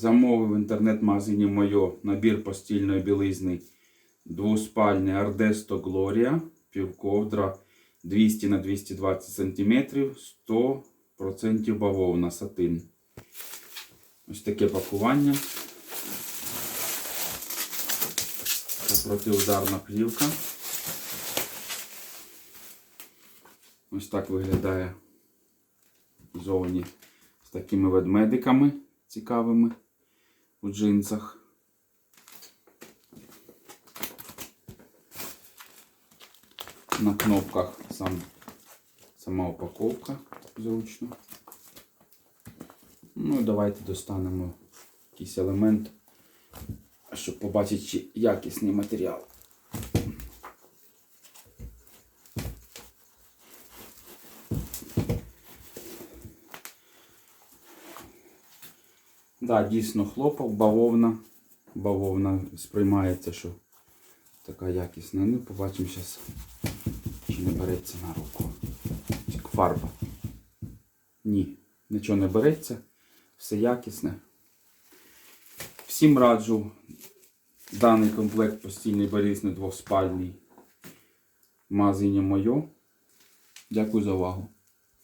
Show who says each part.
Speaker 1: Замовив в інтернет-магазині Мойо набір постільної білизни двоспальний Ардесто Глорія, півковдра 200 на 220 см, 100% бавовна сатин. Ось таке пакування. Це протиударна плівка. Ось так виглядає зовні з такими ведмедиками цікавими у джинсах. На кнопках сам, сама упаковка зручно. Ну і давайте достанемо якийсь елемент, щоб побачити, чи якісний матеріал. Да, дійсно хлопок, бавовна. Бавовна сприймається, що така якісна. Ну, побачимо зараз, чи не береться на руку. Фарба. Ні, нічого не береться, все якісне. Всім раджу даний комплект постільний білизни двоспальний магазині Мойо. Дякую за увагу.